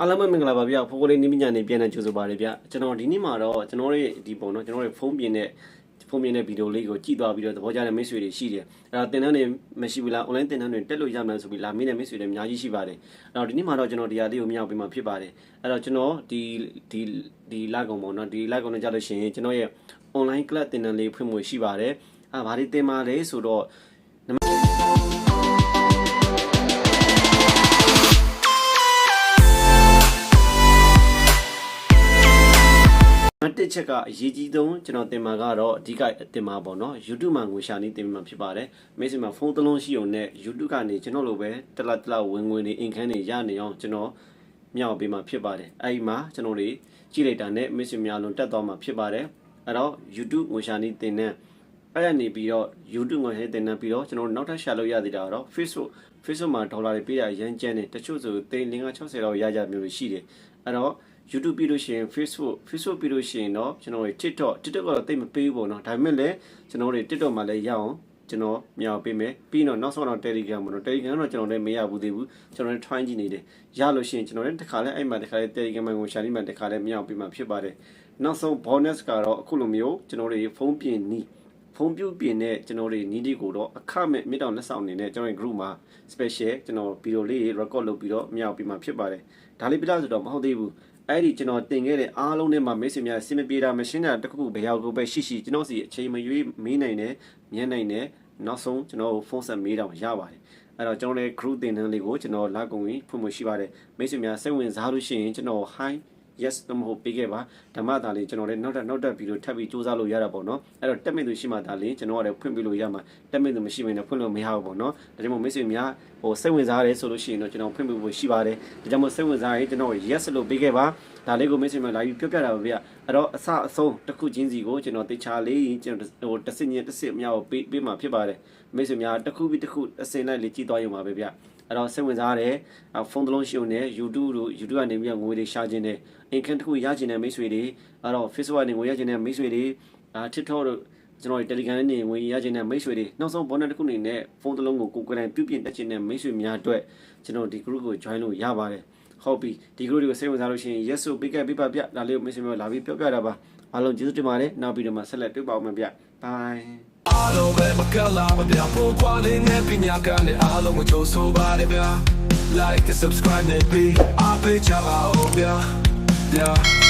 အားလုံးပဲမင်္ဂလာပါဗျဖိုးကိုလေးနိမညာနေပြန်နေကြိုဆိုပါရဗျကျွန်တော်ဒီနေ့မှာတော့ကျွန်တော်တို့ဒီပုံတော့ကျွန်တော်တို့ဖုန်းပြင်တဲ့ဖုန်းပြင်တဲ့ဗီဒီယိုလေးကိုကြည့်သွားပြီးတော့သဘောကျတဲ့မိတ်ဆွေတွေရှိတယ်အဲ့တော့တင်တန်းတွေမရှိဘူးလား online တင်တန်းတွေတက်လို့ရမလားဆိုပြီးလာမင်းတဲ့မိတ်ဆွေတွေအများကြီးရှိပါတယ်အဲ့တော့ဒီနေ့မှာတော့ကျွန်တော်ဒီဟာလေးကိုမြောက်ပြီးမှဖြစ်ပါတယ်အဲ့တော့ကျွန်တော်ဒီဒီဒီလာကုံပေါ့နော်ဒီလာကုံနဲ့ကြလို့ရှိရင်ကျွန်တော်ရဲ့ online class တင်တန်းလေးဖွင့်ဖို့ရှိပါတယ်အဲ့ဘာတွေတင်ပါလဲဆိုတော့ တ်တစ်ချက်ကအရေးကြီးဆုံးကျွန်တော်တင်မှာကတော့အဓိကတင်မှာပေါ့နော် YouTube မှာငွေရှာနေတင်မှာဖြစ်ပါတယ်။မိတ်ဆွေမှာဖုန်းတစ်လုံးရှိုံနဲ့ YouTube ကနေကျွန်တော်လိုပဲတစ်လက်တစ်လက်ဝင်ငွေတွေအင်ခန်းတွေရနေအောင်ကျွန်တော်မြောက်ပေးမှာဖြစ်ပါတယ်။အဲဒီမှာကျွန်တော်တွေကြည့်လိုက်တာနဲ့မိတ်ဆွေများလုံးတက်သွားမှာဖြစ်ပါတယ်။အဲတော့ YouTube ငွေရှာနေတင်တဲ့အဲ့ရနေပြီးတော့ YouTube ငွေရှာနေတင်တဲ့ပြီးတော့ကျွန်တော်တို့နောက်ထပ်ရှာလို့ရသေးတာကတော့ Facebook Facebook မှာဒေါ်လာတွေပေးရရမ်းကျန်းနေတချို့ဆိုသိန်း560လောက်ရကြမျိုးတွေရှိတယ်။အဲတော့ YouTube ပြီးလို့ရှိရင် Facebook Facebook ပြီးလို့ရှိရင်တော့ကျွန်တော်တို့ TikTok TikTok ကတော့တိတ်မပေးဘူးပေါ့နော်ဒါပေမဲ့လည်းကျွန်တော်တို့ TikTok မှာလည်းရအောင်ကျွန်တော်မြောက်ပေးမယ်ပြီးတော့နောက်ဆုံးတော့ Telegram ပေါ့နော် Telegram တော့ကျွန်တော်လည်းမရဘူးသေးဘူးကျွန်တော်လည်း try ကြည့်နေတယ်ရလို့ရှိရင်ကျွန်တော်လည်းတစ်ခါလဲအဲ့မှာတစ်ခါလဲ Telegram မှာကိုရှာလိမှတစ်ခါလဲမြောက်ပေးမှာဖြစ်ပါတယ်နောက်ဆုံး bonus ကတော့အခုလိုမျိုးကျွန်တော်တို့ဖုန်းပြင်နီးဖုန်းပြုတ်ပြင်တဲ့ကျွန်တော်တို့နီးဒီကိုတော့အခမဲ့မြစ်တောင်လက်ဆောင်နေနဲ့ကျွန်တော်ရဲ့ group မှာ special ကျွန်တော်ဗီဒီယိုလေး record လုပ်ပြီးတော့မြောက်ပြီးမှဖြစ်ပါတယ်ဒါလေးပြတော့ဆိုတော့မဟုတ်သေးဘူး အဲ့ဒီကျွန်တော်တင်ခဲ့တဲ့အားလုံးထဲမှာမိတ်ဆွေများစင်မပြေတာမရှင်းတာတစ်ခုခုဘယ်ရောက်ကိုပဲရှိရှိကျွန်တော်စီအချိန်မရွေးမေးနိုင်တယ်မြင်နိုင်တယ်နောက်ဆုံးကျွန်တော်ဖုန်းဆက်မေးတော့ရပါတယ်အဲ့တော့ကျွန်တော်လည်း group တင်တန်းလေးကိုကျွန်တော်လာကုန်ပြီးဖွင့်ဖို့ရှိပါတယ်မိတ်ဆွေများစိတ်ဝင်စားလို့ရှိရင်ကျွန်တော် hi yes တော့မဟုတ်ပေးခဲ့ပါဓမ္မသားလေးကျွန်တော်လည်းနောက်တစ်နောက်တစ်ဗီဒီယိုထပ်ပြီးစူးစမ်းလို့ရတာပေါ့နော်အဲ့တော့တက်မိတ်သူရှိမှဒါလေးကျွန်တော်ကလည်းဖွင့်ပြလို့ရမှာတက်မိတ်သူမရှိမရင်ဖွင့်လို့မရဘူးပေါ့နော်ဒါကြောင့်မို့မိတ်ဆွေများဟိုစိတ်ဝင်စားတယ်ဆိုလို့ရှိရင်တော့ကျွန်တော်ဖွင့်ပြဖို့ရှိပါတယ်ဒါကြောင့်မို့စိတ်ဝင်စားရင်ကျွန်တော် yes လို့ပေးခဲ့ပါဒါလေးကိုမိတ်ဆွေများလာပြီးပြောပြတာပါဗျအဲ့တော့အစအဆုံးတစ်ခုချင်းစီကိုကျွန်တော်တေချာလေးကျွန်တော်ဟိုတစ်စင်ချင်းတစ်စင်မြောက်ပေးပေးမှာဖြစ်ပါတယ်မိတ်ဆွေများတစ်ခုပြီးတစ်ခုအစင်လိုက်လေးကြည့်သွားရုံပါပဲဗျ အဲ့တော့စိတ်ဝင်စားတယ်ဖုန်းတစ်လုံးရှိုံနဲ့ YouTube တို့ YouTube ကနေပြီးငွေတွေရှာခြင်းနဲ့အိမ်ခန်းတစ်ခုရခြင်းနဲ့မိတ်ဆွေတွေအဲ့တော့ Facebook ကနေငွေရခြင်းနဲ့မိတ်ဆွေတွေအာ TikTok တို့ကျွန်တော်ဒီ Telegram နဲ့ငွေရခြင်းနဲ့မိတ်ဆွေတွေနောက်ဆုံး bonus တစ်ခုအနေနဲ့ဖုန်းတစ်လုံးကိုကိုယ်ကိုယ်တိုင်ပြုပြင်တက်ခြင်းနဲ့မိတ်ဆွေများအတွက်ကျွန်တော်ဒီ group ကို join လို့ရပါတယ်ဟုတ်ပြီဒီ group တွေကိုစိတ်ဝင်စားလို့ရှိရင် yes ဆိုပေးခဲ့ပေးပါဗျဒါလေးကိုမိတ်ဆွေများလာပြီးပြောပြတာပါအားလုံးကျေးဇူးတင်ပါတယ်နောက်ပြီးတော့မှဆက်လက်တွေ့ပါအောင်မယ်ဗျ bye အားလုံးပဲမကလာမပြဖို့ကွာလေးနဲ့ပညာကလည်းအားလုံးကိုကြိုးဆိုပါတယ်ဗျာ like and subscribe နဲ့ပြီးအားပေးချပါဦးဗျာ yeah